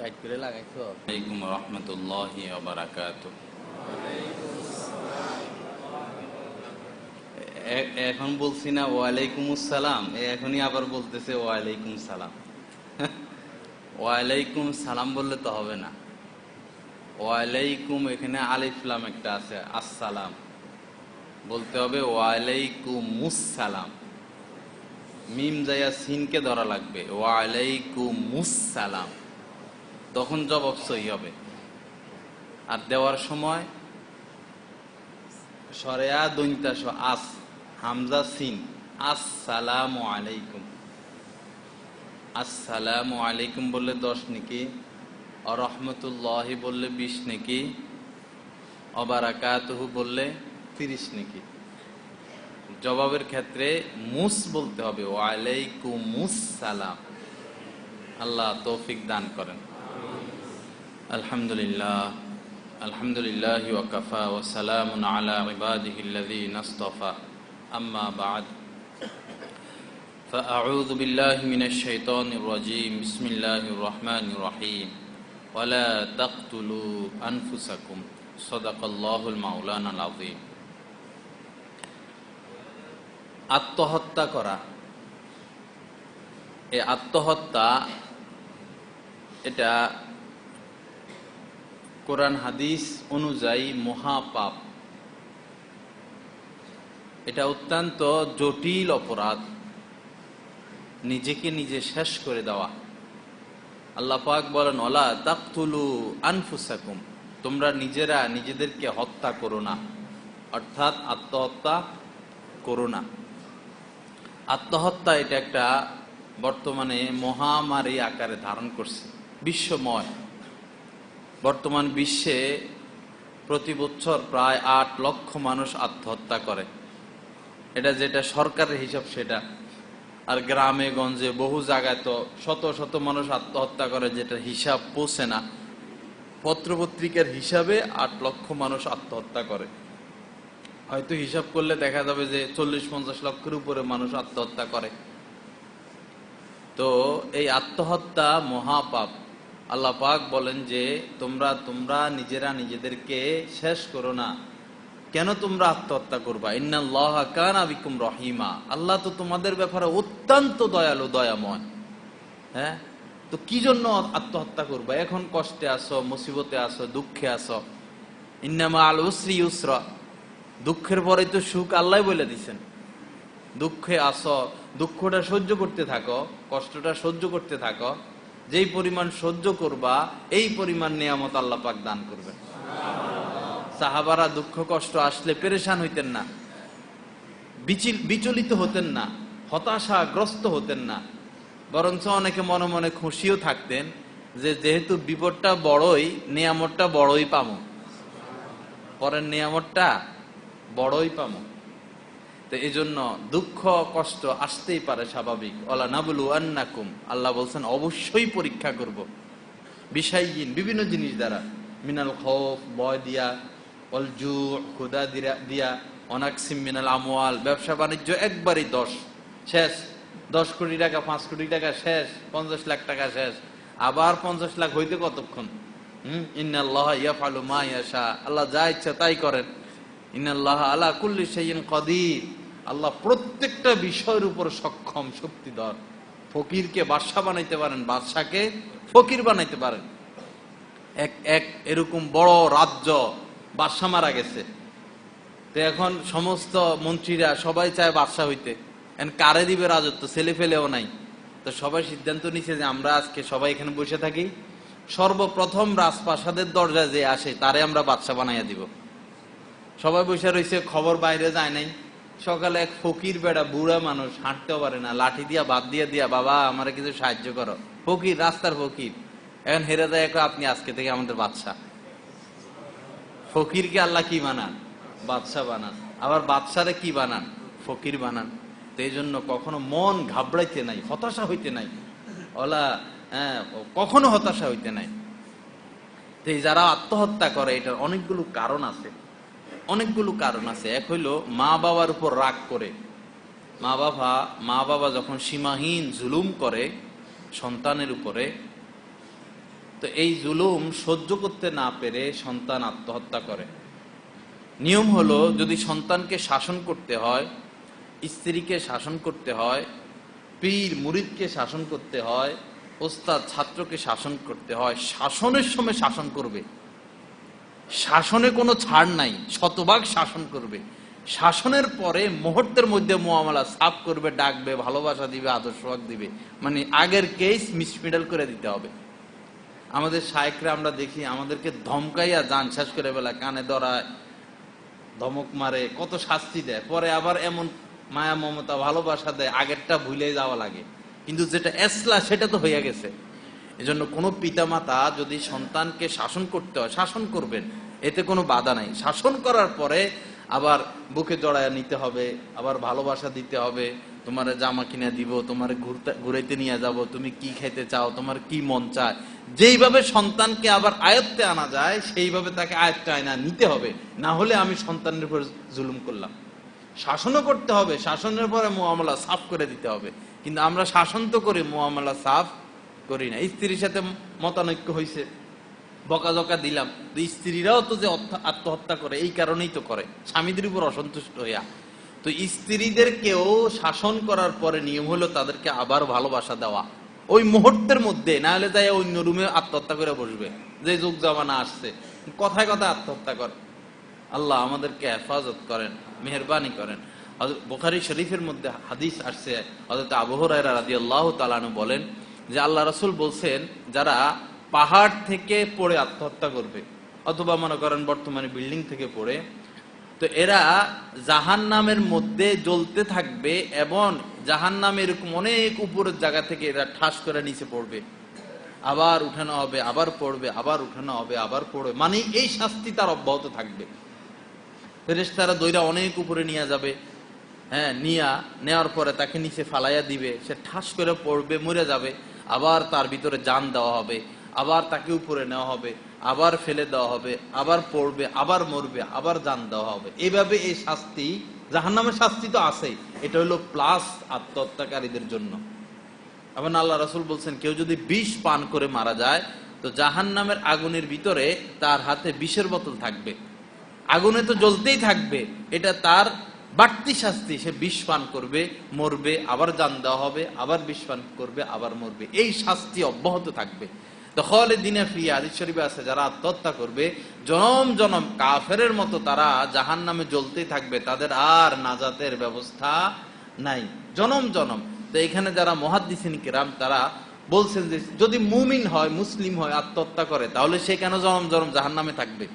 Tight করে লাগাইছো? আলাইকুম এখন বলছি না, ওয়ালাইকুম আসসালাম। এ, এখনই আবার বলতেছে, ওয়ালাইকুম সালাম। ওয়ালাইকুম সালাম বললে তো হবে না। ওয়ালাইকুম, এখানে আলিফলাম একটা আছে, আসসালাম। বলতে হবে, ওয়ালাইকুম মুসালাম মিম যাইয়া সিনকে ধরা লাগবে, ওয়ালাইকুম মুসালাম তখন জবাব সহি হবে। আর দেওয়ার সময় সরেয়া দৈন্তাস আস, হামজা সিন। আসসালামু আলাইকুম। আসসালামু আলাইকুম বললে দশ নাকি, অরহমতুল্লাহি বললে বিশ নাকি, অবারাকাতহু বললে তিরিশ নাকি। জবাবের ক্ষেত্রে মুস বলতে হবে। ওয়ালাইকুম মুসালাম আল্লাহ তৌফিক দান করেন। আলহামদুলিল্লাহ আলহামদুলিল্লাহ ওয়াকাফা ওসালাম আলা ইবাদিহি নাস্তফা আম্মা বাদ فأعوذ بالله من الشيطان الرجيم بسم الله الرحمن الرحيم ولا تقتلوا أنفسكم صدق الله المولانا العظيم আত্মহত্যা করা এই আত্মহত্যা এটা কোরআন হাদিস অনুযায়ী মহাপাপ। এটা অত্যন্ত জটিল অপরাধ। নিজেকে নিজে শেষ করে দেওয়া। আল্লাহ পাক বলেন ওলা তাকতুলু আনফুসাকুম। তোমরা নিজেরা নিজেদেরকে হত্যা করো না, অর্থাৎ আত্মহত্যা করো না। আত্মহত্যা এটা একটা বর্তমানে মহামারী আকারে ধারণ করছে। বিশ্বময়। বর্তমান বিশ্বে প্রতি বছর প্রায় আট লক্ষ মানুষ আত্মহত্যা করে। এটা যেটা সরকারের হিসাব, সেটা। আর গ্রামে, গঞ্জে, বহু জায়গায় তো শত শত মানুষ আত্মহত্যা করে, যেটা হিসাব পৌঁছে না। পত্রপত্রিকার হিসাবে আট লক্ষ মানুষ আত্মহত্যা করে। হয়তো হিসাব করলে দেখা যাবে যে চল্লিশ পঞ্চাশ লক্ষের উপরে মানুষ আত্মহত্যা করে। তো এই আত্মহত্যা মহাপাপ। আল্লাহ পাক বলেন যে, তোমরা তোমরা নিজেরা নিজেদেরকে শেষ করো না। কেন তোমরা আত্মহত্যা করবা? ইন্নাল্লাহ কানা বিকুম রহিমা। আল্লাহ তো তোমাদের ব্যাপারে অত্যন্ত দয়ালু, দয়াময়। হ্যাঁ? তো কি জন্য আত্মহত্যা করবা? এখন কষ্টে আসো মুসিবতে আসো দুঃখে আসো ইন্নামা আল উসরি ইউসরা। দুঃখের পরে তো সুখ আল্লাহ বলে দিছেন। দুঃখে আসো দুঃখটা সহ্য করতে থাকো, কষ্টটা সহ্য করতে থাকো। যেই পরিমাণ সহ্য করবা, এই পরিমাণ নিয়ামত আল্লাহ পাক দান করবেন। সাহাবারা দুঃখ কষ্ট আসলে পেরেশান হইতেন না। বিচলিত হতেন না, হতাশাগ্রস্ত হতেন না। বরঞ্চ অনেকে মনে মনে খুশিও থাকতেন যে যেহেতু বিপদটা বড়ই, নিয়ামতটা বড়ই পামো পরের নিয়ামতটা বড়ই পামো তো এই জন্য দুঃখ, কষ্ট আসতেই পারে স্বাভাবিক। অলা নাবুলু আন্নাকুম, আল্লাহ বলছেন, অবশ্যই পরীক্ষা করব। বিষয়হীন বিভিন্ন জিনিস দ্বারা। মিনাল খৌফ বয় দিয়া অলজু খুদা দিয়া দিয়া, অনাকসিম মিনাল আমওয়াল, ব্যবসা বাণিজ্য একবারই দশ। শেষ। দশ কোটি টাকা, পাঁচ কোটি টাকা, শেষ। পঞ্চাশ লাখ টাকা, শেষ। আবার পঞ্চাশ লাখ হইতে কতক্ষণ? হম? ইন্নাল্লাহ ইয়াফালু মা ইয়াশা। আল্লাহ যা ইচ্ছা তাই করেন। ইন্নাল্লাহ আলা কুল্লি শাইইন কাদির। আল্লাহ প্রত্যেকটা বিষয়ের উপর সক্ষম, শক্তিধর। ফকিরকে বাদশা বানাইতে পারেন বাদশাকে ফকির বানাইতে পারেন। এক এক এরকম বড় রাজ্য বাদশা মারা গেছে। তো এখন সমস্ত মন্ত্রীরা সবাই চায় বাদশা হইতে। এখন কারে দিবে রাজত্ব? ছেলে ফেলেও নাই। তো সবাই সিদ্ধান্ত নিছে যে আমরা আজকে সবাই এখানে বসে থাকি। সর্বপ্রথম রাজপ্রাসাদের দরজায় যে আসে, তারে আমরা বাদশা বানাইয়া দিব। সবাই বসে রয়েছে খবর বাইরে যায় নাই। সকালে এক ফকির বেড়া বুড়া মানুষ হাঁটতেও পারে না লাঠি দিয়া বাদ দিয়া দিয়া বাবা আমার কিছু সাহায্য করো। ফকির রাস্তার ফকির। এখন হেরে যায় আপনি আজকে থেকে আমাদের বাদশা। ফকিরকে আল্লাহ কি বানান? বাদশা বানান। আবার বাদশারে কি বানান? ফকির বানান। তো এই জন্য কখনো মন ঘাবড়াইতে নাই হতাশা হইতে নাই। ওলা হ্যাঁ, কখনো হতাশা হইতে নাই। তো যারা আত্মহত্যা করে এটার অনেকগুলো কারণ আছে। অনেকগুলো কারণ আছে। এক হইল, মা বাবার উপর রাগ করে। মা বাবা মা বাবা যখন সীমাহীন জুলুম করে সন্তানের উপরে, তো এই জুলুম সহ্য করতে না পেরে সন্তান আত্মহত্যা করে। নিয়ম হলো, যদি সন্তানকে শাসন করতে হয়, স্ত্রীকে শাসন করতে হয়, পীর মুরিদকে শাসন করতে হয়, ওস্তাদ ছাত্রকে শাসন করতে হয়, শাসনের সময় শাসন করবে। শাসনে কোনো ছাড় নাই, শতভাগ শাসন করবে। শাসনের পরে মুহূর্তের মধ্যে মোয়ামলা সাফ করবে, ডাকবে, ভালোবাসা দিবে, আদর্শবাদ দিবে। মানে আগের কেস মিসমিডাল করে দিতে হবে। আমাদের শায়করা আমরা দেখি, আমাদেরকে ধমকাইয়া যান, শেষ করে বেলা, কানে ধরায় ধমক মারে, কত শাস্তি দেয়। পরে আবার এমন মায়া মমতা, ভালোবাসা দেয়, আগেরটা ভুলে যাওয়া লাগে। কিন্তু যেটা এসলা, সেটা তো হয়ে গেছে। এজন্য কোনো পিতামাতা যদি সন্তানকে শাসন করতে হয়, শাসন করবেন, এতে কোনো বাধা নাই। শাসন করার পরে আবার বুকে জড়ায় নিতে হবে, আবার ভালোবাসা দিতে হবে, তোমার জামা কিনে দিব, তোমার ঘুরতে, ঘুরাইতে নিয়ে যাব, তুমি কি খেতে চাও, তোমার কি মন চায়। যেইভাবে সন্তানকে আবার আয়ত্তে আনা যায়, সেইভাবে তাকে আয়ত্তে আয়না নিতে হবে। না হলে আমি সন্তানের উপর জুলুম করলাম। শাসনও করতে হবে, শাসনের পরে মোয়ামলা সাফ করে দিতে হবে। কিন্তু আমরা শাসন তো করি মোয়ামলা সাফ করি না। স্ত্রীর সাথে মতানৈক্য হয়েছে বকাঝকা দিলাম। স্ত্রীরাও তো যে আত্মহত্যা করে, এই কারণেই তো করে। স্বামীদের উপর অসন্তুষ্ট হইয়া। তো স্ত্রীদেরকেও শাসন করার পরে নিয়ম হলো তাদেরকে আবার ভালোবাসা দেওয়া। ওই মুহূর্তের মধ্যে, না হলে যাই অন্য রুমে আত্মহত্যা করে বসবে। যে যুগ জামানা আসছে। কথায় কথায় আত্মহত্যা করে। আল্লাহ আমাদেরকে হেফাজত করেন, মেহরবানি করেন। বোখারি শরীফের মধ্যে হাদিস আসছে। হযরত আবু হুরায়রা রাদিয়াল্লাহু তাআলা বলেন যে আল্লাহ রাসূল বলছেন, যারা পাহাড় থেকে পড়ে আত্মহত্যা করবে, অথবা মনে করেন বর্তমানে বিল্ডিং থেকে পড়ে, তো এরা জাহান নামের মধ্যে জ্বলতে থাকবে এবং জাহান নামে এরকম অনেক উপরের জায়গা থেকে এরা ঠাস করে নিচে পড়বে। আবার উঠানো হবে, আবার পড়বে, আবার উঠানো হবে, আবার পড়বে। মানে এই শাস্তি তার অব্যাহত থাকবে। ফেরেশতারা দইরা অনেক উপরে নিয়ে যাবে। হ্যাঁ নিয়া নেওয়ার পরে তাকে নিচে ফালাইয়া দিবে। সে ঠাস করে পড়বে, মরে যাবে। আবার তার ভিতরে জান দেওয়া হবে, আবার তাকে উপরে নেওয়া হবে, আবার ফেলে দেওয়া হবে, আবার পড়বে, আবার মরবে, আবার জান দেওয়া হবে। এইভাবে এই শাস্তি, জাহান্নামের শাস্তি তো আছেই এটা হলো প্লাস আত্মহত্যাকারীদের জন্য। এখন আল্লাহ রাসুল বলছেন, কেউ যদি বিষ পান করে মারা যায়, তো জাহান নামের আগুনের ভিতরে তার হাতে বিষের বোতল থাকবে। আগুনে তো জ্বলতেই থাকবে, এটা তার বাড়তি শাস্তি সে বিষ পান করবে, মরবে, আবার জান দেওয়া হবে, আবার বিষ পান করবে, আবার মরবে। এই শাস্তি অব্যাহত থাকবে। দখলে দিনে ফি আদিস শরীফে আছে, যারা আত্মহত্যা করবে, জনম জনম কাফেরের মতো তারা জাহান নামে জ্বলতেই থাকবে, তাদের আর নাজাতের ব্যবস্থা নাই। জনম জনম। তো এখানে যারা মহাদ্দিসিন কিরাম, তারা বলছেন যে, যদি মুমিন হয়, মুসলিম হয়, আত্মহত্যা করে, তাহলে সে কেন জনম জনম জাহান নামে থাকবে?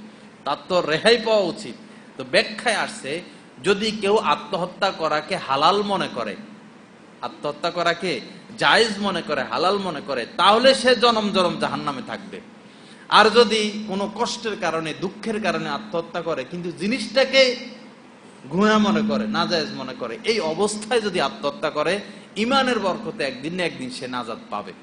তার তো রেহাই পাওয়া উচিত। তো ব্যাখ্যায় আসছে যদি কেউ আত্মহত্যা করাকে হালাল মনে করে, আত্মহত্যা করাকে জায়েজ মনে করে, হালাল মনে করে, তাহলে সে জনম জনম জাহান নামে থাকবে। আর যদি কোনো কষ্টের কারণে, দুঃখের কারণে আত্মহত্যা করে, কিন্তু জিনিসটাকে গুণা মনে করে, নাজায়েজ মনে করে, এই অবস্থায় যদি আত্মহত্যা করে, ইমানের বরকতে একদিন না একদিন সে নাজাদ পাবে।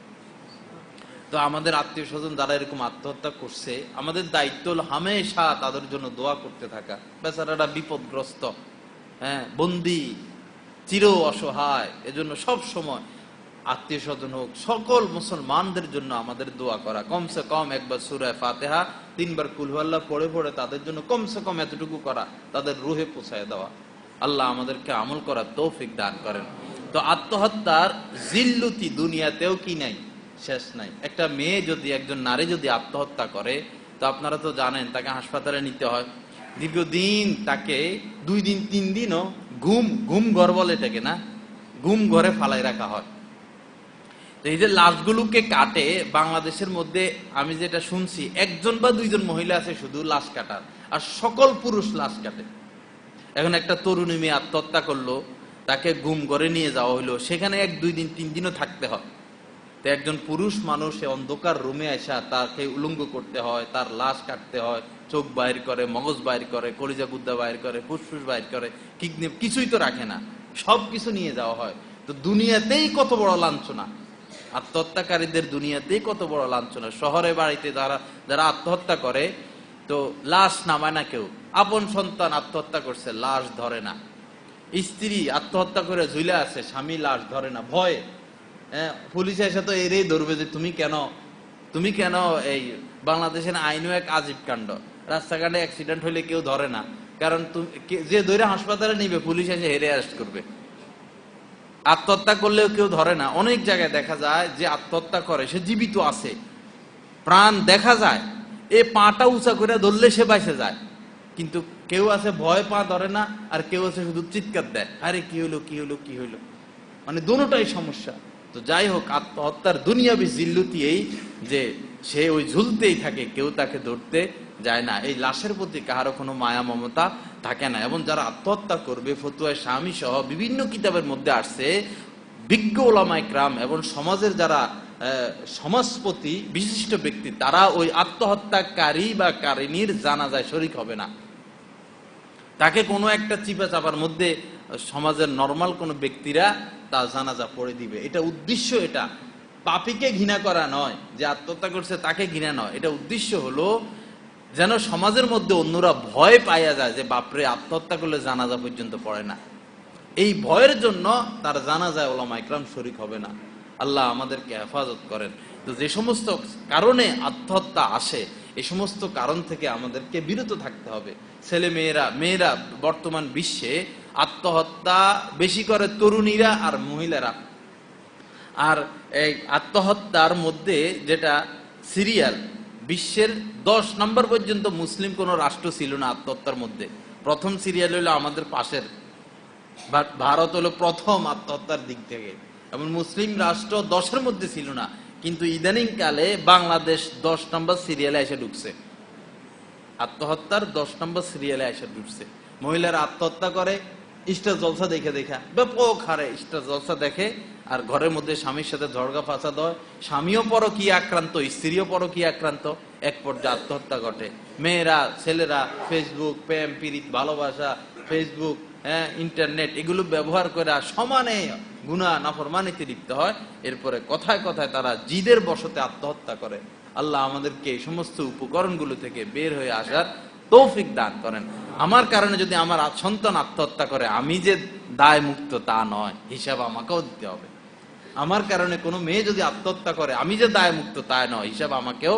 তো আমাদের আত্মীয় স্বজন যারা এরকম আত্মহত্যা করছে, আমাদের দায়িত্ব হলো হামেশা তাদের জন্য দোয়া করতে থাকা। বেচারারা বিপদগ্রস্ত। হ্যাঁ বন্দি, চির অসহায়, এজন্য সব সময় আত্মীয় স্বজন হোক, সকল মুসলমানদের জন্য আমাদের দোয়া করা। কমসে কম একবার সুরায় ফাতেহা তিনবার কুলহাল্লাহ পড়ে পড়ে তাদের জন্য কমসে কম এতটুকু করা, তাদের রুহে পৌঁছায় দেওয়া। আল্লাহ আমাদেরকে আমল করার তৌফিক দান করেন। তো আত্মহত্যার জিল্লুতি দুনিয়াতেও কি নাই? শেষ নাই। একটা মেয়ে যদি, একজন নারী যদি আত্মহত্যা করে, তো আপনারা তো জানেন, তাকে হাসপাতালে নিতে হয়। দীর্ঘদিন তাকে দুই দিন, তিন দিনও ঘুম ঘুম ঘর বলে এটাকে না, ঘুম ঘরে ফালাই রাখা হয়। তো এই যে লাশগুলোকে কাটে, বাংলাদেশের মধ্যে আমি যেটা শুনছি, একজন বা দুইজন মহিলা আছে শুধু লাশ কাটার, আর সকল পুরুষ লাশ কাটে। এখন একটা তরুণী মেয়ে আত্মহত্যা করল, তাকে গুম করে নিয়ে যাওয়া হলো সেখানে এক, দুই দিন, তিন দিনও থাকতে হয়। তো একজন পুরুষ মানুষ সে অন্ধকার রুমে আসা তাকে উলঙ্গ করতে হয়, তার লাশ কাটতে হয়, চোখ বাইর করে, মগজ বাইর করে, কলিজা গুদ্দা বাইর করে, ফুসফুস বাইর করে, কিডনি কিছুই তো রাখে না সব কিছু নিয়ে যাওয়া হয়। তো দুনিয়াতেই কত বড় লাঞ্ছনা। আত্মহত্যাকারীদের দুনিয়াতেই কত বড় লাঞ্ছনা। শহরে, বাড়িতে যারা যারা আত্মহত্যা করে, তো লাশ নামায় না কেউ। আপন সন্তান আত্মহত্যা করছে, লাশ ধরে না। স্ত্রী আত্মহত্যা করে ঝুলে আছে, স্বামী লাশ ধরে না, ভয়ে। পুলিশ এসে তো এরেই ধরবে যে তুমি কেন তুমি কেন এই বাংলাদেশের আইনও এক আজীব কাণ্ড। রাস্তাঘাটে অ্যাক্সিডেন্ট হলে কেউ ধরে না। কারণ তুমি যে ধরে হাসপাতালে নিবে, পুলিশ এসে হেরে অ্যারেস্ট করবে। আত্মহত্যা করলেও কেউ ধরে না। অনেক জায়গায় দেখা যায় যে আত্মহত্যা করে, সে জীবিত আছে। প্রাণ দেখা যায়। এ পাটা উঁচা করে ধরলে সে বাইসে যায়। কিন্তু কেউ আছে ভয় পা ধরে না, আর কেউ আছে শুধু চিৎকার দেয়। আরে কি হলো কি হলো কি হলো মানে দুটোটাই সমস্যা। তো যাই হোক আত্মহত্যার দুনিয়াবি জিল্লুতি এই যে সে ওই ঝুলতেই থাকে, কেউ তাকে ধরতে যায় না। এই লাশের প্রতি কাহারও কোনো মায়া মমতা থাকে না। এবং যারা আত্মহত্যা করবে, ফতুয়ায় স্বামী সহ বিভিন্ন কিতাবের মধ্যে আসছে, বিজ্ঞ ওলামাই ক্রাম এবং সমাজের যারা সমাজপতি, বিশিষ্ট ব্যক্তি, তারা ওই আত্মহত্যাকারী বা কারিনীর জানাজায় শরিক হবে না। তাকে কোনো একটা চিপা চাপার মধ্যে সমাজের নর্মাল কোনো ব্যক্তিরা তা জানাজা পড়ে দিবে। এটা উদ্দেশ্য এটা। পাপিকে ঘৃণা করা নয়, যে আত্মহত্যা করছে তাকে ঘৃণা নয়। এটা উদ্দেশ্য হলো যেন সমাজের মধ্যে অন্যরা ভয় পাইয়া যায় যে বাপরে, আত্মহত্যা করলে জানাজা পর্যন্ত পড়ে না। এই ভয়ের জন্য তার জানাজায় ওলামা ইকরাম শরিক হবে না। আল্লাহ আমাদেরকে হেফাজত করেন। তো যে সমস্ত কারণে আত্মহত্যা আসে এই সমস্ত কারণ থেকে আমাদেরকে বিরত থাকতে হবে। ছেলে মেয়েরা মেয়েরা বর্তমান বিশ্বে আত্মহত্যা বেশি করে তরুণীরা আর মহিলারা। আর এই আত্মহত্যার মধ্যে যেটা সিরিয়াল, বিশ্বের দশ নম্বর পর্যন্ত মুসলিম কোনো রাষ্ট্র ছিল না আত্মহত্যার মধ্যে। প্রথম সিরিয়াল হলো আমাদের পাশের। ভারত হলো প্রথম আত্মহত্যার দিক থেকে। এবং মুসলিম রাষ্ট্র দশের মধ্যে ছিল না। কিন্তু ইদানিং কালে বাংলাদেশ দশ নম্বর সিরিয়ালে এসে ঢুকছে। আত্মহত্যার দশ নম্বর সিরিয়ালে এসে ঢুকছে। মহিলারা আত্মহত্যা করে স্টার জলসা দেখে দেখা। ব্যাপক হারে স্টার জলসা দেখে, আর ঘরের মধ্যে স্বামীর সাথে ঝড়গা ফাঁসাদ হয়। স্বামীও পর কি আক্রান্ত, স্ত্রীও পর কি আক্রান্ত। এক পর্যায়ে আত্মহত্যা ঘটে। মেয়েরা, ছেলেরা ফেসবুক প্রেম, পীড়িত, ভালোবাসা ফেসবুক হ্যাঁ ইন্টারনেট এগুলো ব্যবহার করে সমানে গুণা নাফরমানিতে লিপ্ত হয়। এরপরে কথায় কথায় তারা জিদের বসতে আত্মহত্যা করে। আল্লাহ আমাদেরকে এই সমস্ত উপকরণগুলো থেকে বের হয়ে আসার তৌফিক দান করেন। আমার কারণে যদি আমার সন্তান আত্মহত্যা করে, আমি যে দায় মুক্ত তা নয়, হিসাব আমাকেও দিতে হবে। আমার কারণে কোনো মেয়ে যদি আত্মহত্যা করে, আমি যে দায় মুক্ত তা নয়, হিসাব আমাকেও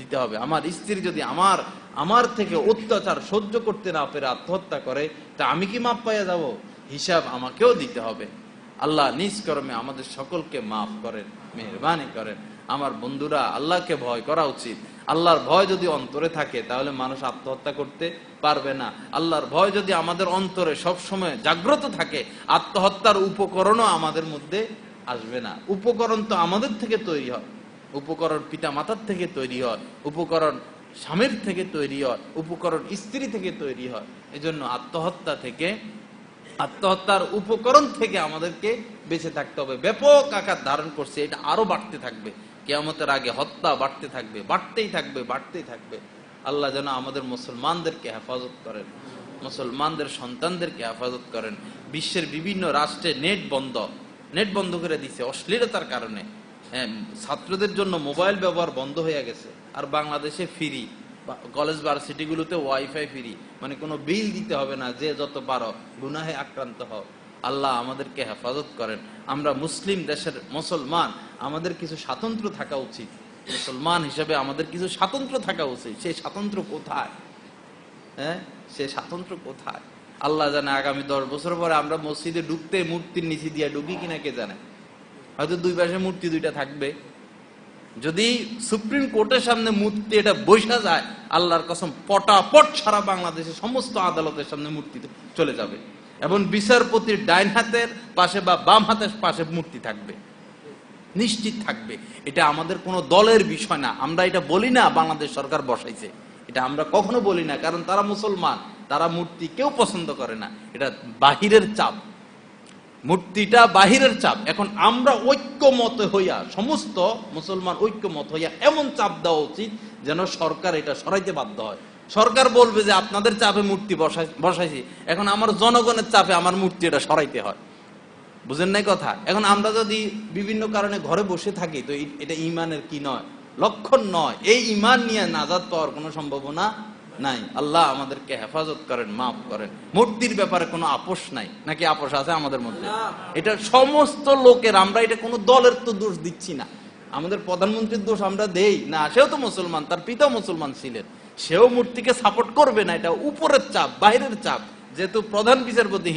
দিতে হবে। আমার স্ত্রী যদি আমার আমার থেকে অত্যাচার সহ্য করতে না পেরে আত্মহত্যা করে, তা আমি কি মাপ পাইয়া যাব? হিসাব আমাকেও দিতে হবে। আল্লাহ নিজ কর্মে আমাদের সকলকে মাফ করেন, মেহরবানি করেন। আমার বন্ধুরা, আল্লাহকে ভয় করা উচিত। আল্লাহর ভয় যদি অন্তরে থাকে, তাহলে মানুষ আত্মহত্যা করতে পারবে না। আল্লাহর ভয় যদি আমাদের অন্তরে সব সময় জাগ্রত থাকে, আত্মহত্যার উপকরণও আমাদের মধ্যে আসবে না। উপকরণ তো আমাদের থেকে তৈরি হয়। উপকরণ পিতা মাতার থেকে তৈরি হয়। উপকরণ স্বামীর থেকে তৈরি হয়। উপকরণ স্ত্রী থেকে তৈরি হয়। এজন্য আত্মহত্যা থেকে, আত্মহত্যার উপকরণ থেকে আমাদেরকে বেঁচে থাকতে হবে। ব্যাপক আকার ধারণ করছে, এটা আরও বাড়তে থাকবে। কেয়ামতের আগে হত্যা বাড়তে থাকবে বাড়তেই থাকবে বাড়তেই থাকবে। আল্লাহ যেন আমাদের মুসলমানদেরকে হেফাজত করেন মুসলমানদের সন্তানদেরকে হেফাজত করেন। বিশ্বের বিভিন্ন রাষ্ট্রে নেট বন্ধ নেট বন্ধ করে দিছে অশ্লীলতার কারণে। হ্যাঁ, ছাত্রদের জন্য মোবাইল ব্যবহার বন্ধ হয়ে গেছে আর বাংলাদেশে ফ্রি কলেজ ভার্সিটিগুলোতে ওয়াইফাই ফ্রি মানে কোনো বিল দিতে হবে না যে যত পারো গুনাহে আক্রান্ত হও। আল্লাহ আমাদেরকে হেফাজত করেন। আমরা মুসলিম দেশের মুসলমান, আমাদের কিছু স্বাতন্ত্র থাকা উচিত। মুসলমান হিসেবে আমাদের কিছু স্বাতন্ত্র থাকা উচিত। সেই স্বাতন্ত্র কোথায়? হ্যাঁ? সে স্বাতন্ত্র কোথায়? আল্লাহ জানে আগামী দশ বছর পরে আমরা মসজিদে ঢুকতে মূর্তির নিচে দিয়ে ঢুকি কিনা কে জানে? হয়তো দুই পাশে মূর্তি দুইটা থাকবে। যদি সুপ্রিম কোর্টের সামনে মূর্তি এটা বৈশা যায়, আল্লাহর কসম পটাপট সারা বাংলাদেশের সমস্ত আদালতের সামনে মূর্তি চলে যাবে। এবং বিচারপতির ডাইন হাতের পাশে বা বাম হাতের পাশে মূর্তি থাকবে। নিশ্চিত থাকবে। এটা আমাদের কোনো দলের বিষয় না। আমরা এটা বলি না, বাংলাদেশ সরকার বসাইছে। এটা আমরা কখনো বলি না, কারণ তারা মুসলমান। তারা মূর্তি কেউ পছন্দ করে না। এটা বাহিরের চাপ। মূর্তিটা বাহিরের চাপ। এখন আমরা ঐক্যমত হইয়া, সমস্ত মুসলমান ঐক্যমত হইয়া এমন চাপ দেওয়া উচিত যেন সরকার এটা সরাইতে বাধ্য হয়। সরকার বলবে যে আপনাদের চাপে মূর্তি বসাই বসাইছি। এখন আমার জনগণের চাপে আমার মূর্তি এটা সরাইতে হয়। বুঝেন নাই কথা? এখন আমরা যদি বিভিন্ন কারণে ঘরে বসে থাকি, তো এটা ইমানের কি নয়? লক্ষণ নয়। এই ইমান নিয়ে নাজাদ পাওয়ার কোনো সম্ভাবনা নাই। আল্লাহ আমাদেরকে হেফাজত করেন, মাফ করেন। মূর্তির ব্যাপারে কোনো আপোষ নাই। নাকি আপোষ আছে আমাদের মধ্যে? এটা সমস্ত লোকের, আমরা এটা কোনো দলের তো দোষ দিচ্ছি না। আমাদের প্রধানমন্ত্রীর দোষ আমরা দেই। না, সেও তো মুসলমান, তার পিতা মুসলমান ছিলেন। সেও মূর্তিকে সাপোর্ট করবে না, এটা উপরের চাপ বাইরের চাপ। যেহেতু প্রধান বিচারপতি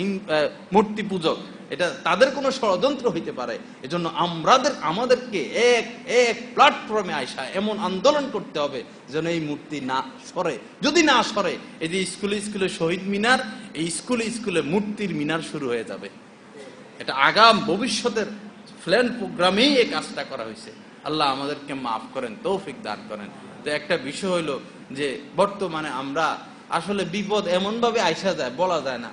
মূর্তি পূজক, এটা তাদের কোনো ষড়যন্ত্র হইতে পারে। এজন্য আমাদের আমাদেরকে এক এক প্ল্যাটফর্মে আইসা এমন আন্দোলন করতে হবে যেন এই মূর্তি না সরে। যদি না সরে, এই যে স্কুলে স্কুলে শহীদ মিনার, এই স্কুলে স্কুলে মূর্তির মিনার শুরু হয়ে যাবে। এটা আগাম ভবিষ্যতের প্ল্যান প্রোগ্রামেই এই কাজটা করা হয়েছে। আল্লাহ আমাদেরকে মাফ করেন, তৌফিক দান করেন। তো একটা বিষয় হলো যে বর্তমানে আমরা আসলে বিপদ এমনভাবে আইসা যায়, বলা যায় না।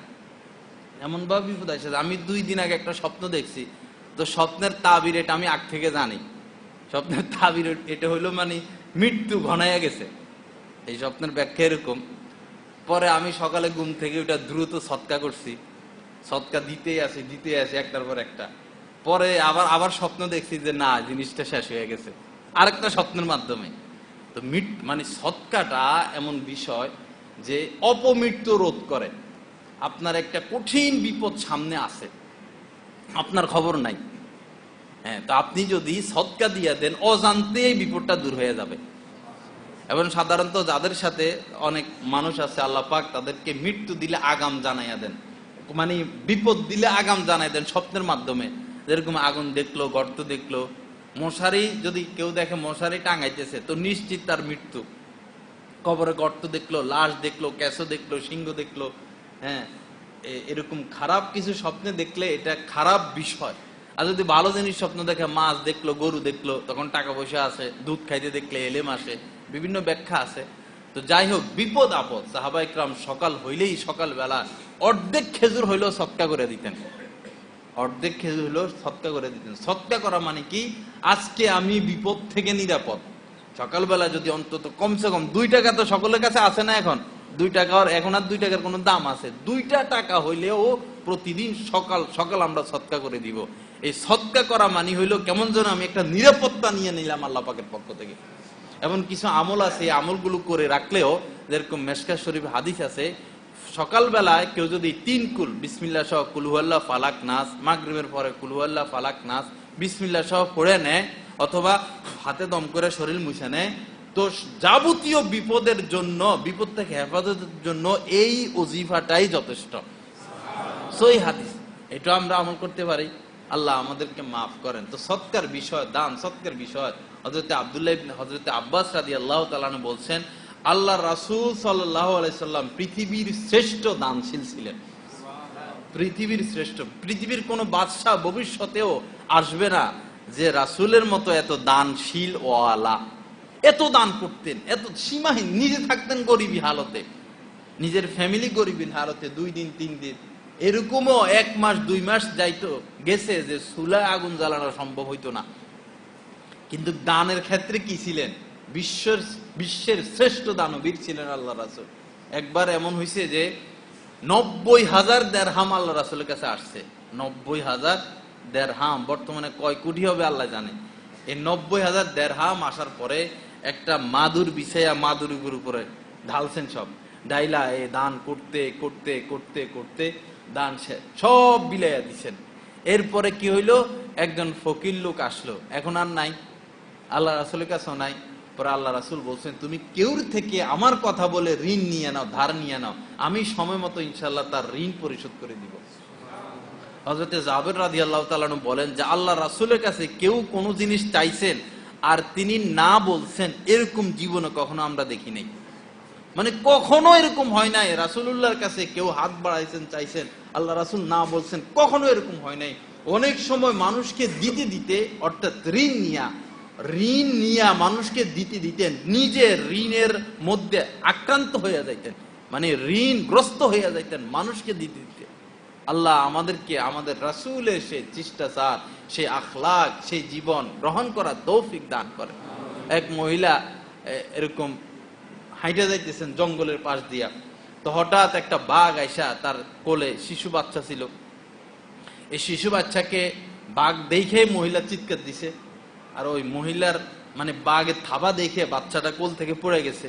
এমনভাবে বিপদ আইসা যায়। আমি দুই দিন আগে একটা স্বপ্ন দেখছি। তো স্বপ্নের তাবির এটা আমি আগ থেকে জানি। স্বপ্নের তাবির এটা হইল মানে মৃত্যু ঘনাইয়া গেছে। এই স্বপ্নের ব্যাখ্যা এরকম। পরে আমি সকালে ঘুম থেকে ওটা দ্রুত সৎকা করছি। সৎকা দিতেই আসি দিতেই আসি একটার পর একটা। পরে আবার আবার স্বপ্ন দেখছি যে না, জিনিসটা শেষ হয়ে গেছে। আরেকটা স্বপ্নের মাধ্যমে। তো মিট মানে সৎকাটা এমন বিষয় যে অপমৃত্যু রোধ করে। আপনার একটা কঠিন বিপদ সামনে আছে আপনার খবর নাই। হ্যাঁ তো আপনি যদি সৎকা দিয়া দেন, অজান্তে বিপদটা দূর হয়ে যাবে। এবং সাধারণত যাদের সাথে অনেক মানুষ আছে, আল্লাহ পাক তাদেরকে মৃত্যু দিলে আগাম জানাইয়া দেন। মানে বিপদ দিলে আগাম জানাই দেন স্বপ্নের মাধ্যমে। যেরকম আগুন দেখল, গর্ত দেখল মশারি যদি কেউ দেখে মশারি টাঙাইতেছে, তো নিশ্চিত তার মৃত্যু। কবরে গর্ত দেখল, লাশ দেখল ক্যাশো দেখল, সিংহ দেখল হ্যাঁ এরকম খারাপ কিছু স্বপ্নে দেখলে এটা খারাপ বিষয়। আর যদি ভালো জিনিস স্বপ্ন দেখে, মাছ দেখল, গরু দেখল, তখন টাকা পয়সা আছে, দুধ খাইতে দেখলে এলেম আসে, বিভিন্ন ব্যাখ্যা আছে। তো যাই হোক, বিপদ আপদ। সাহাবাইকরাম সকাল হইলেই সকাল বেলা অর্ধেক খেজুর হইলেও সৎকা করে দিতেন। অর্ধেক খেজুর হইলেও সৎকা করে দিতেন। সৎকা করা মানে কি? আজকে আমি বিপদ থেকে নিরাপদ। সকালবেলা যদি অন্তত কমসে কম দুই টাকা তো সকলের কাছে আছে না এখন? দুই টাকা আর এখন আর দুই টাকার কোনো দাম আছে? দুইটা টাকা হইলেও প্রতিদিন সকাল সকাল আমরা সৎকা করে দিব। এই সৎকা করা মানে হইল কেমন যেন আমি একটা নিরাপত্তা নিয়ে নিলাম আল্লাহ পাকের পক্ষ থেকে। এমন কিছু আমল আছে আমলগুলো করে রাখলেও যেরকম মেশকা শরীফ হাদিস আছে সকালবেলায় কেউ যদি তিন কুল বিসমিল্লা সহ কুলুয়াল্লাহ ফালাক নাস, মাগরিবের পরে কুলুয়াল্লাহ ফালাক নাস বিসমিল্লা সহ পড়ে নেয় অথবা হাতে দম করে শরীর মুছে নেয় তো যাবতীয় বিপদের জন্য, বিপদ থেকে হেফাজতের জন্য এই অজিফাটাই যথেষ্ট। সই হাদিস। এটা আমরা আমল করতে পারি। আল্লাহ আমাদেরকে মাফ করেন। তো সৎকার বিষয়, দান সৎকার বিষয়। হজরত আবদুল্লাহ হজরত আব্বাস রাদি আল্লাহ তালানু বলছেন আল্লাহ রাসুল সাল্লাহ আলাইসাল্লাম পৃথিবীর শ্রেষ্ঠ দানশীল ছিলেন। পৃথিবীর শ্রেষ্ঠ। পৃথিবীর কোন বাদশাহ ভবিষ্যতেও আসবে না যে রাসুলের মতো এত দানশীল ও আলা এত দান করতেন, এত সীমাহীন, নিজে থাকতেন গরিবী হালতে। নিজের ফ্যামিলি গরিবীর হালতে, দুই দিন, তিন দিন। এরকমও এক মাস, দুই মাস যাইতো, গেছে যে সুলা আগুন জ্বালানো সম্ভব হইতো না। কিন্তু দানের ক্ষেত্রে কি ছিলেন? বিশ্বের বিশ্বের শ্রেষ্ঠ দানবীর ছিলেন আল্লাহ রাসুল। একবার এমন হয়েছে যে নব্বই হাজার দেড়হাম আল্লাহ রাসুলের কাছে আসছে। নব্বই হাজার দেড়হাম, বর্তমানে কয় কোটি হবে আল্লাহ জানে। এই নব্বই হাজার দেড়হাম আসার পরে একটা মাদুর বিছাইয়া মাদুর উপরে ঢালছেন সব। ডাইলা, এ দান করতে করতে করতে করতে দান সব বিলাইয়া দিছেন। এরপরে কি হইল? একজন ফকির লোক আসলো। এখন আর নাই। আল্লাহ রাসুলের কাছেও নাই। পরে আল্লাহ রাসুল বলছেন, তুমি কেউর থেকে আমার কথা বলে ঋণ নিয়ে নাও, ধার নিয়ে নাও। আমি সময় মতো ইনশাল্লাহ তার ঋণ পরিশোধ করে দিব। হজরতে জাবের রাজি আল্লাহ তালু বলেন যে, আল্লাহ রাসুলের কাছে কেউ কোনো জিনিস চাইছেন আর তিনি না বলছেন, এরকম জীবনে কখনো আমরা দেখি নাই। মানে কখনো এরকম হয় নাই। রাসুল্লাহর কাছে কেউ হাত বাড়াইছেন, চাইছেন, আল্লাহ রাসুল না বলছেন, কখনো এরকম হয় নাই। অনেক সময় মানুষকে দিতে দিতে অর্থাৎ ঋণ নিয়া ঋণ নিয়া মানুষকে দিতে দিতেন, নিজে ঋণের মধ্যে আক্রান্ত হয়ে যাইতেন মানে ঋণ গ্রস্ত হয়ে যাইতেন মানুষকে দিতে দিতেন আল্লাহ আমাদেরকে, আমাদের রাসুলের সে চিষ্টাচার সেই আখলাক সেই জীবন গ্রহণ করার তৌফিক দান করে। এক মহিলা এরকম হাইটে যাইতেছেন জঙ্গলের পাশ দিয়া, তো হঠাৎ একটা বাঘ আইসা তার কোলে শিশু বাচ্চা ছিল। এই শিশু বাচ্চাকে বাঘ দেখে মহিলা চিৎকার দিছে আর ওই মহিলার মানে বাঘের থাবা দেখে বাচ্চাটা কোল থেকে পড়ে গেছে।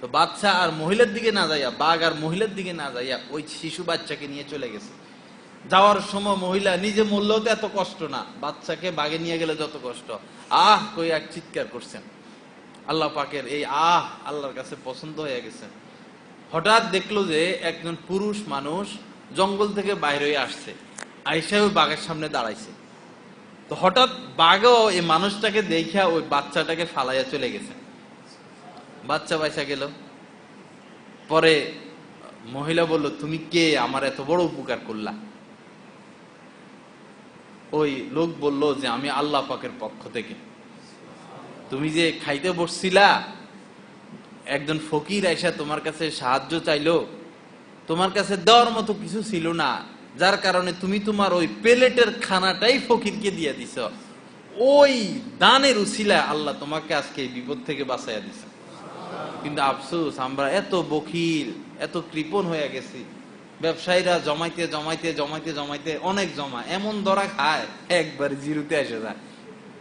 তো বাচ্চা আর মহিলার দিকে না যাইয়া, বাঘ আর মহিলার দিকে না যাইয়া ওই শিশু বাচ্চাকে নিয়ে চলে গেছে। যাওয়ার সময় মহিলা নিজে মরলেও তো এত কষ্ট না, বাচ্চাকে বাগে নিয়ে গেলে যত কষ্ট। আহ কই এক চিৎকার করছেন। আল্লাহ পাকের এই আহ আল্লাহর কাছে পছন্দ হয়ে গেছে। হঠাৎ দেখল যে একজন পুরুষ মানুষ জঙ্গল থেকে বাইরে আসছে। আইসা ওই বাঘের সামনে দাঁড়াইছে। তো হঠাৎ বাঘও এই মানুষটাকে দেখিয়া ওই বাচ্চাটাকে ফালাইয়া চলে গেছে। বাচ্চা বাইসা গেল। পরে মহিলা বলল, তুমি কে? আমার এত বড় উপকার করলা। ওই লোক বলল যে, আমি আল্লাহ পাকের পক্ষ থেকে। তুমি যে খাইতে বসছিলা, একজন ফকির এসে তোমার কাছে সাহায্য চাইলো, তোমার কাছে দেওয়ার মতো কিছু ছিল না। যার কারণে তুমি তোমার ওই প্লেটের খানাটাই ফকিরকে দিয়ে দিছ। ওই দানের উসিলা আল্লাহ তোমাকে আজকে বিপদ থেকে বাঁচাইয়া দিছে। কিন্তু আফসোস, আমরা এত বকিল, এত কৃপণ হয়ে গেছি। ব্যবসায়ীরা জমাইতে জমাইতে জমাইতে জমাইতে অনেক জমা, এমন দরা খায়, একবার জিরুতে এসে যায়।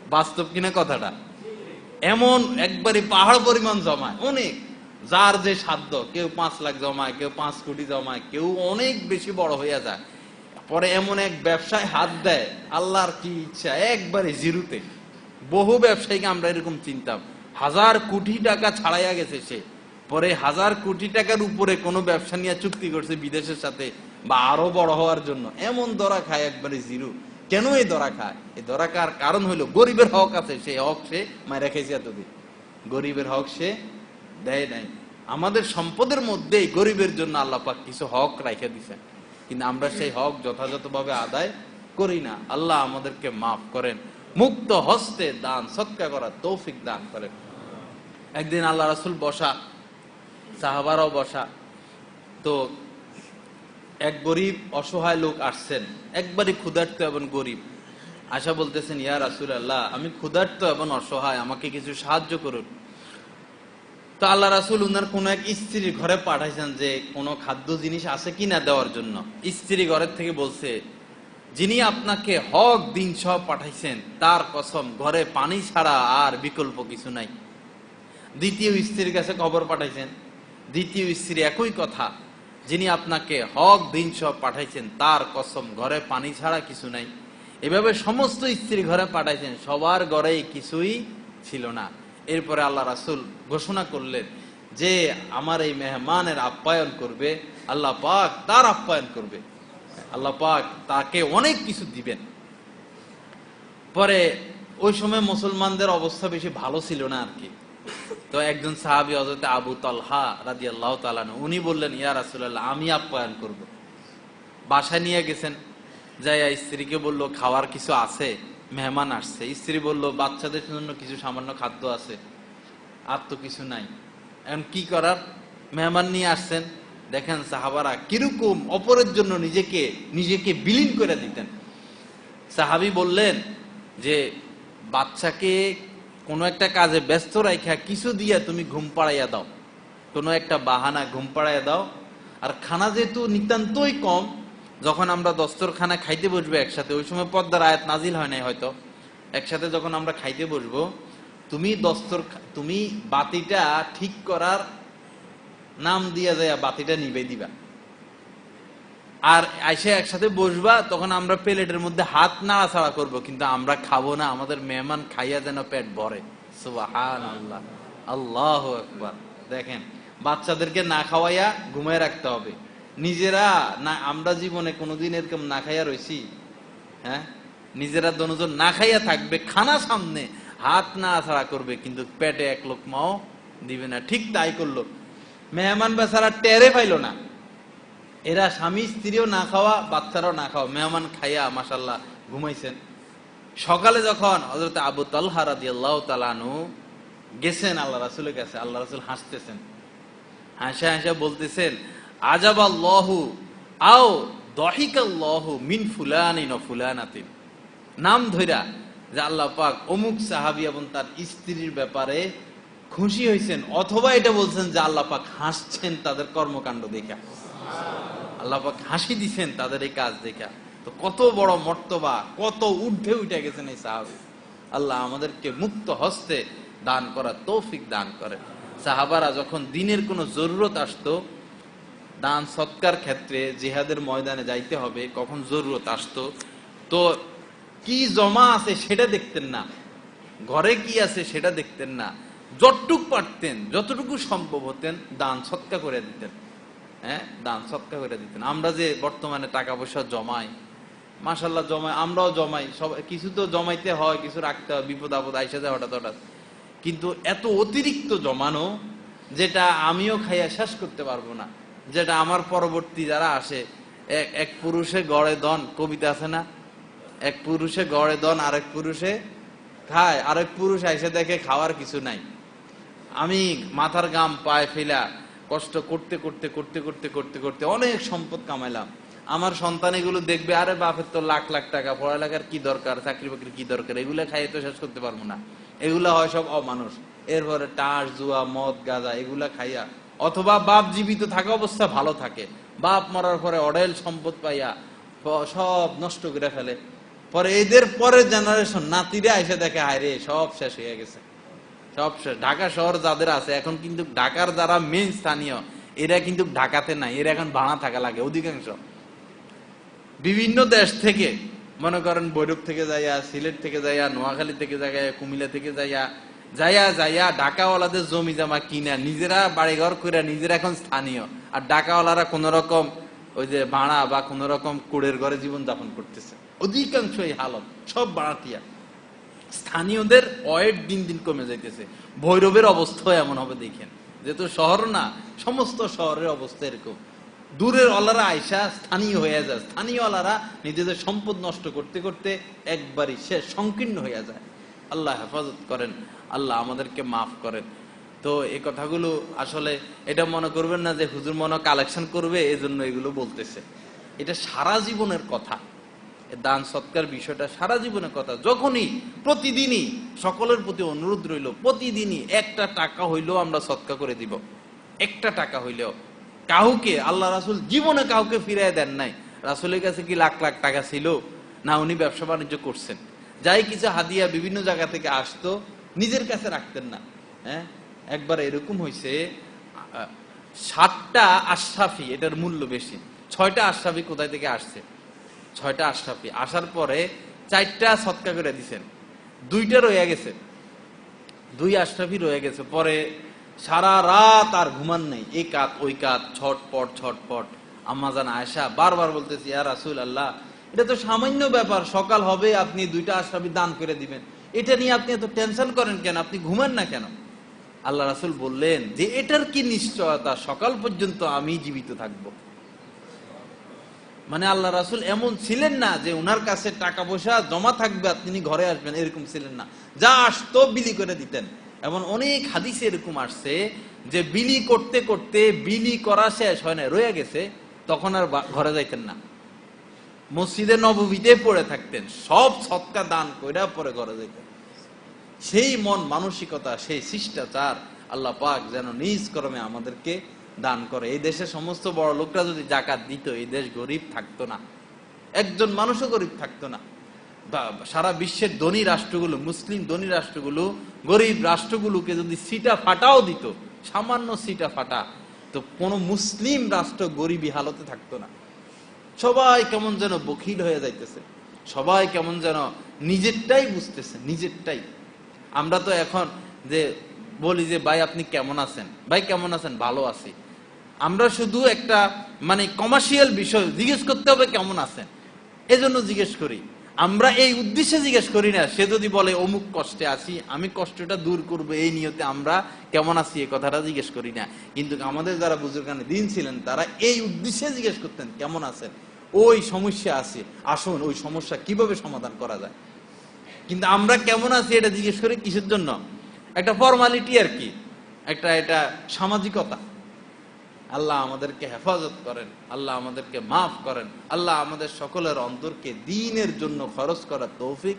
বাস্তব কিনা কথাটা? এমন একবারে পাহাড় পরিমাণ জমায়, অনেক। যার যে সাধ্য, কেউ পাঁচ লাখ জমায়, কেউ পাঁচ কোটি জমায়, কেউ অনেক বেশি বড় হইয়া যায়। পরে এমন এক ব্যবসায় হাত দেয়, আল্লাহর কি ইচ্ছা? একবারে জিরুতে। বহু ব্যবসায়ীকে আমরা এরকম চিনতাম। হাজার কোটি টাকা ছাড়াইয়া গেছে সে। পরে হাজার কোটি টাকার উপরে কোনো ব্যবসা নিয়ে চুক্তি করছে বিদেশের সাথে বা আরও বড় হওয়ার জন্য। এমন দরা খায় একবারে জিরো। কেন এই দরা খায়? এই দরা খার কারণ হলো গরিবের হক আছে, সে হক সে মায়ের রেখেছে এতদিন। গরিবের হক সে দেয় নাই। আমাদের সম্পদের মধ্যেই গরিবের জন্য আল্লাহ পাক কিছু হক রাখে দিছেন। কিন্তু আমরা সেই হক যথাযথভাবে আদায় করি না। আল্লাহ আমাদেরকে মাফ করেন। মুক্ত হস্তে দান, সৎকা করার তৌফিক দান করেন। একদিন আল্লাহ রাসুল বসা, সাহাবারও বসা। তো এক গরিব অসহায় লোক আসছেন। একবারই ক্ষুধার্ত এবং গরিব। আশা বলতেছেন, ইয়া রাসুল আল্লাহ আমি ক্ষুধার্ত এবং অসহায়, আমাকে কিছু সাহায্য করুন। তো আল্লাহ রাসুল উনার কোন এক স্ত্রীর ঘরে পাঠাইছেন যে কোনো খাদ্য জিনিস আছে কিনা দেওয়ার জন্য। স্ত্রী ঘরের থেকে বলছে, যিনি আপনাকে হক দিন সব পাঠাইছেন, তার কসম, ঘরে পানি ছাড়া আর বিকল্প কিছু নাই। দ্বিতীয় স্ত্রীর কাছে খবর পাঠাইছেন, দ্বিতীয় স্ত্রী একই কথা, যিনি আপনাকে হক দিন সব পাঠাইছেন, তার কসম, ঘরে পানি ছাড়া কিছু নাই। এভাবে সমস্ত স্ত্রী ঘরে পাঠাইছেন, সবার ঘরে কিছুই ছিল না। এরপরে আল্লাহ রাসুল ঘোষণা করলেন যে আমার এই মেহমানের আপ্যায়ন করবে, আল্লাহ পাক তার আপ্যায়ন করবে। আল্লাহ পাক তাকে অনেক কিছু দিবেন। পরে ওই সময় মুসলমানদের অবস্থা বেশি ভালো ছিল না আর কি। তো একজন সাহাবি হজরত আবু তালহা রাদি আল্লাহ তালানু উনি বললেন, ইয়া রাসুল্লাহ আমি আপ্যায়ন করব। বাসায় নিয়ে গেছেন। যাইয়া স্ত্রীকে বলল, খাওয়ার কিছু আছে? মেহমান আসছে। স্ত্রী বলল, বাচ্চাদের জন্য কিছু সামান্য খাদ্য আছে, আর তো কিছু নাই। এখন কি করার? মেহমান নিয়ে আসছেন। দেখেন সাহাবারা কীরকম অপরের জন্য নিজেকে নিজেকে বিলীন করে দিতেন। সাহাবি বললেন যে, বাচ্চাকে কোনো একটা কাজে ব্যস্ত রাখা কিছু দিয়া তুমি ঘুম পাড়াইয়া দাও। কোনো একটা বাহানা ঘুম পাড়াইয়া দাও। আর খানা যেহেতু নিতান্তই কম যখন আমরা দস্তরখানা খাইতে বসবো একসাথে, ওই সময় পদ্মার আয়াত নাজিল হয় নাই হয়তো। একসাথে যখন আমরা খাইতে বসবো, তুমি দস্তর তুমি বাতিটা ঠিক করার নাম দিয়া যায় বাতিটা নিবে দিবা। আর এসে একসাথে বসবা, তখন আমরা প্লেটের মধ্যে হাত নাড়াছাড়া করব, কিন্তু আমরা খাব না, আমাদের মেহমান খাইয়া যেন পেট ভরে। আল্লাহ আল্লাহ একবার দেখেন, বাচ্চাদেরকে না খাওয়াইয়া ঘুমায় রাখতে হবে। নিজেরা না, আমরা জীবনে কোনোদিন এরকম না খাইয়া রয়েছি হ্যাঁ? নিজেরা দনজন না খাইয়া থাকবে, খানা সামনে, হাত না ছাড়া করবে, কিন্তু পেটে এক লোক মাও দিবে না। ঠিক তাই করল। মেহমান বেচারা টেরে পাইলো না। এরা স্বামী স্ত্রীও না খাওয়া, বাচ্চারাও না খাওয়া। মেহমান খাইয়া মাসাল্লাহ ঘুমাইছেন। সকালে যখন হজরত আবু তাল্হা রাদি আল্লাহ তালানু গেছেন, আল্লাহ রাসুলের কাছে, আল্লাহ রাসুল হাসতেছেন। হাসা হাসা বলতেছেন আজাবাল্লাহু আও দহিকাল্লাহু মিন ফুলানি ন ফুলানাতিন। নাম ধইরা যে আল্লাহ পাক অমুক সাহাবি এবং তার স্ত্রীর ব্যাপারে খুশি হয়েছেন অথবা এটা বলছেন যে আল্লাহ পাক হাসছেন তাদের কর্মকাণ্ড দেখা। আল্লাহ পাক হাসি দিছেন তাদের এই কাজ দেখা। তো কত বড় মর্তবা, কত ঊর্ধ্বে উঠে গেছেন এই সাহাবি। আল্লাহ আমাদেরকে মুক্ত হস্তে দান করা তৌফিক দান করে সাহাবারা যখন দিনের কোনো জরুরত আসতো দান সৎকার ক্ষেত্রে জিহাদের ময়দানে যাইতে হবে, কখন জরুরত আসতো? তো কি জমা আছে সেটা দেখতেন না। ঘরে কি আছে সেটা দেখতেন না। যতটুক পারতেন, যতটুকু সম্ভব হতেন, দান সৎকা করে দিতেন। হ্যাঁ? দান সৎকা করে দিতেন। আমরা যে বর্তমানে টাকা পয়সা জমাই মাসাল্লাহ জমাই, আমরাও জমাই। সব, কিছু তো জমাইতে হয়, কিছু রাখতে হয়, বিপদ আপদ আইসা যায় হঠাৎ হঠাৎ। কিন্তু এত অতিরিক্ত জমানো, যেটা আমিও খাইয়া শেষ করতে পারব না। যেটা আমার পরবর্তী যারা আসে, এক এক পুরুষে গড়ে দন কবিতা আছে না? এক পুরুষে গড়ে দন আরেক পুরুষে খায়, আরেক পুরুষ এসে দেখে খাওয়ার কিছু নাই। আমি মাথার গাম পায়ে ফেলা, কষ্ট করতে করতে করতে করতে করতে করতে অনেক সম্পদ কামাইলাম। আমার সন্তান এগুলো দেখবে, আরে বাপের তো লাখ লাখ টাকা, পড়ালেখার কি দরকার, চাকরি বাকরি কি দরকার? এগুলো খাইয়ে তো শেষ করতে পারব না। এগুলা হয় সব অমানুষ। এরপরে টাস জুয়া, মদ, গাঁজা, এগুলা খাইয়া অথবা বাপ জীবিত থাকা অবস্থা ভালো থাকে। বাপ মরার পরে অডেল সম্পদ পাইয়া সব নষ্ট করে ফেলে। পরে এদের পরের জেনারেশন নাতিরা এসে দেখে হায় রে, সব শেষ হয়ে গেছে। সব শেষ। ঢাকা শহর যাদের আছে, এখন কিন্তু ঢাকার যারা মেন স্থানীয়, এরা কিন্তু ঢাকাতে নাই। এরা এখন ভাড়া থাকা লাগে অধিকাংশ। বিভিন্ন দেশ থেকে, মনে করেন বৈরব থেকে যাইয়া, সিলেট থেকে যাইয়া, নোয়াখালী থেকে যাইয়া, কুমিল্লা থেকে যাইয়া যাইয়া যাইয়া ডাকাওয়ালাদের জমি জমা কিনা, নিজেরা বাড়িঘর করে নিজেরা এখন স্থানীয়। আর ঢাকাওয়ালারা কোন রকম ওই যে ভাড়া বা কোন রকম কুড়ের ঘরে জীবন যাপন করতেছে। অধিকাংশ এই হালত, সব বাড়াটিয়া। স্থানীয়দের ওয়েট দিন দিন কমে যাইতেছে। ভৈরবের অবস্থা এমন হবে দেখেন। যেহেতু শহর না, সমস্ত শহরের অবস্থা এরকম। দূরের অলারা আইসা স্থানীয় হয়ে যায়। স্থানীয় অলারা নিজেদের সম্পদ নষ্ট করতে করতে একবারই শেষ সংকীর্ণ হয়ে যায়। আল্লাহ হেফাজত করেন, আল্লাহ আমাদেরকে মাফ করেন। তো এই কথাগুলো আসলে এটা মনে করবেন না যে হুজুর মনে কালেকশন করবে, এজন্য এগুলো বলতেছে। এটা সারা জীবনের কথা। দান সৎকার বিষয়টা সারা জীবনের কথা। যখনই, প্রতিদিনই সকলের প্রতি অনুরোধ রইল, প্রতিদিনই একটা টাকা হইলেও আমরা সৎকার করে দিব। একটা টাকা হইলেও। কাউকে, আল্লাহ রাসুল জীবনে কাউকে ফিরাই দেন নাই। রাসুলের কাছে কি লাখ লাখ টাকা ছিল? না, উনি ব্যবসা বাণিজ্য করছেন। যাই কিছু হাদিয়া বিভিন্ন জায়গা থেকে আসতো, নিজের কাছে রাখতেন না। হ্যাঁ? একবার এরকম হয়েছে সাতটা আশরাফি, এটার মূল্য বেশি। ছয়টা আশরাফি কোথায় থেকে আসছে? ছয়টা আশরাফি। আসার পরে চারটা সৎকা করে দিছেন। দুইটা রয়ে গেছে। দুই আশরাফি রয়ে গেছে। পরে সারা রাত আর ঘুমান নেই। এই কাত, ওই কাত, ছটপট ছটপট। আম্মাজান আয়সা বারবার বলতেছি, ইয়া রাসুল আল্লাহ এটা তো সামান্য ব্যাপার, সকাল হবে, আপনি দুইটা আশরাফি দান করে দিবেন। এটা নিয়ে আপনি এত টেনশন করেন কেন? আপনি ঘুমান না কেন? আল্লাহ রাসুল বললেন যে, এটার কি নিশ্চয়তা? সকাল পর্যন্ত আমি জীবিত থাকব। মানে আল্লাহ রাসুল এমন ছিলেন না যে, উনার কাছে টাকা পয়সা জমা থাকবে তিনি ঘরে আসবেন, এরকম ছিলেন না। যা আসতো বিলি করে দিতেন। এমন অনেক হাদিসে এরকম আসছে যে, বিলি করতে করতে বিলি করা শেষ হয় না, রয়ে গেছে, তখন আর ঘরে যাইতেন না। মসজিদে নববীতে পড়ে থাকতেন, সব সৎকা দান কইরা পরে ঘরে যাইতেন। সেই মন মানসিকতা, সেই শিষ্টাচার আল্লাহ পাক যেন নিজ কর্মে আমাদেরকে দান করে। এই দেশের সমস্ত বড় লোকরা যদি জাকাত দিত, এই দেশ গরিব থাকতো না। একজন মানুষও গরিব থাকতো না। সারা বিশ্বের ধনী রাষ্ট্রগুলো, মুসলিম ধনী রাষ্ট্রগুলো, গরিব রাষ্ট্রগুলোকে যদি সিটা ফাটাও দিত, সামান্য সিটা ফাটা, তো কোনো মুসলিম রাষ্ট্র গরিবী হালতে থাকতো না। সবাই কেমন যেন বখিল হয়ে যাইতেছে। সবাই কেমন যেন নিজেরটাই বুঝতেছে, নিজেরটাই। আমরা তো এখন যে বলি যে, ভাই, আপনি কেমন আছেন? ভাই, কেমন আছেন? ভালো আছি। আমরা শুধু একটা মানে কমার্শিয়াল বিষয় জিজ্ঞেস করতে হবে, কেমন আছেন? এজন্য জিজ্ঞেস করি। আমরা এই উদ্দেশ্যে জিজ্ঞেস করি না, সে যদি বলে, অমুক কষ্টে আছি, আমি কষ্টটা দূর করব, এই নিয়তে আমরা কেমন আছি? এই কথাটা জিজ্ঞেস করি না। কিন্তু আমাদের যারা বুজুর্গানে দিন ছিলেন, তারা এই উদ্দেশ্যে জিজ্ঞেস করতেন, কেমন আছেন? ওই সমস্যা আছে। আসুন, ওই সমস্যা কীভাবে সমাধান করা যায়? কিন্তু আমরা কেমন আছি এটা জিজ্ঞেস করি কিসের জন্য? একটা ফর্মালিটি আর কি। একটা, এটা সামাজিকতা। আল্লাহ আমাদেরকে হেফাজত করেন, আল্লাহ আমাদেরকে মাফ করেন, আল্লাহ আমাদের সকলের অন্তরকে দিনের জন্য খরচ করা তৌফিক